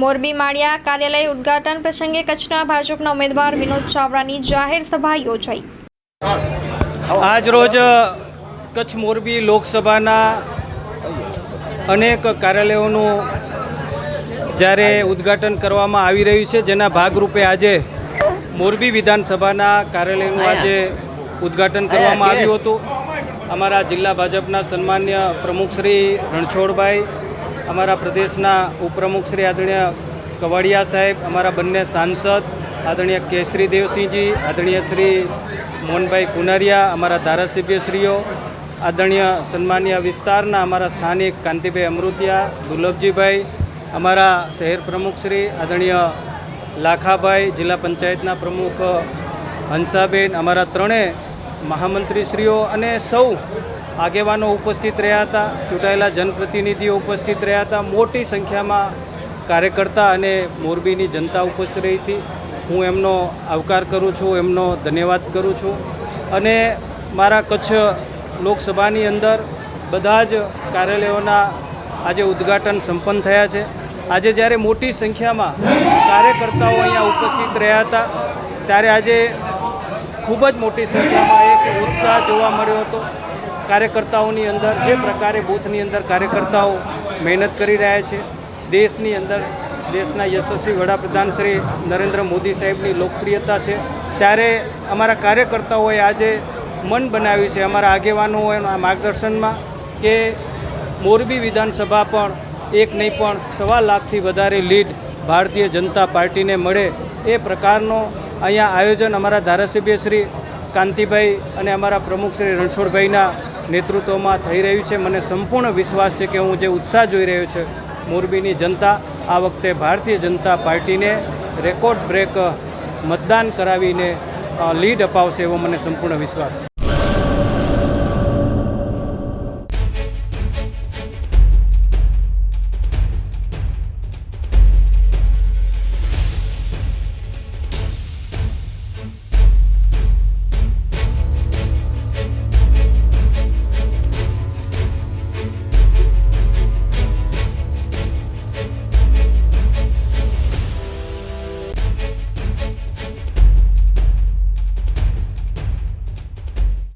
મોરબી માળિયા કાર્યાલય ઉદ્ઘાટન પ્રસંગે કચ્છના ભાજપના ઉમેદવાર વિનોદ ચાવડાની જાહેર સભા યોજાઈ. આજ રોજ કચ્છ મોરબી લોકસભાના અનેક કાર્યાલયોનું જ્યારે ઉદ્ઘાટન કરવામાં આવી રહ્યું છે જેના ભાગરૂપે આજે મોરબી વિધાનસભાના કાર્યાલયનું આજે ઉદ્ઘાટન કરવામાં આવ્યું હતું. અમારા જિલ્લા ભાજપના સન્માન્ય પ્રમુખ શ્રી રણછોડભાઈ અમારા પ્રદેશના ઉપપ્રમુખ શ્રી આદરણીય કવાડિયા સાહેબ, અમારા બંને સાંસદ, આદરણીય કેસરી દેવસિંહજી, આદરણીય શ્રી મોહનભાઈ કુનરિયા, અમારા ધારાસભ્યશ્રીઓ, આદરણીય સન્માનીય વિસ્તારના અમારા સ્થાનિક કાંતિભાઈ અમૃતિયા, દુર્લભજીભાઈ, અમારા શહેર પ્રમુખશ્રી આદરણીય લાખાભાઈ, જિલ્લા પંચાયતના પ્રમુખ હંસાબેન, અમારા ત્રણેય મહામંત્રીશ્રીઓ અને સૌ આગેવાનો ઉપસ્થિત રહ્યા હતા, ચૂંટાયેલા જનપ્રતિનિધિઓ ઉપસ્થિત રહ્યા હતા, મોટી સંખ્યામાં કાર્યકર્તા અને મોરબીની જનતા ઉપસ્થિત રહી હતી. હું એમનો આવકાર કરું છું, એમનો ધન્યવાદ કરું છું. અને મારા કચ્છ લોકસભાની અંદર બધા જ કાર્યાલયોના આજે ઉદ્ઘાટન સંપન્ન થયા છે. આજે જ્યારે મોટી સંખ્યામાં કાર્યકર્તાઓ અહીંયા ઉપસ્થિત રહ્યા હતા, ત્યારે આજે ખૂબ જ મોટી સંખ્યામાં એક ઉત્સાહ જોવા મળ્યો હતો. કાર્યકર્તાઓની અંદર, જે પ્રકારે બૂથની અંદર કાર્યકર્તાઓ મહેનત કરી રહ્યા છે, દેશની અંદર, દેશના યશસ્વી વડાપ્રધાન શ્રી નરેન્દ્ર મોદી સાહેબની લોકપ્રિયતા છે. ત્યારે અમારા કાર્યકર્તાઓએ આજે મન બનાવ્યું છે, અમારા આગેવાનોના માર્ગદર્શનમાં, કે મોરબી વિધાનસભા પણ એક નહીં પણ સવા લાખથી વધારે લીડ ભારતીય જનતા પાર્ટીને મળે એ પ્રકારનો અહીંયા આયોજન અમારા ધારાસભ્ય શ્રી કાંતિભાઈ અને અમારા પ્રમુખ શ્રી રણછોડભાઈના નેતૃત્વમાં થઈ રહ્યું છે. મને સંપૂર્ણ વિશ્વાસ છે કે હું જે ઉત્સાહ જોઈ રહ્યો છે, મોરબીની જનતા આ વખતે ભારતીય જનતા પાર્ટીને રેકોર્ડ બ્રેક મતદાન કરાવીને લીડ અપાવશે એવો મને સંપૂર્ણ વિશ્વાસ છે.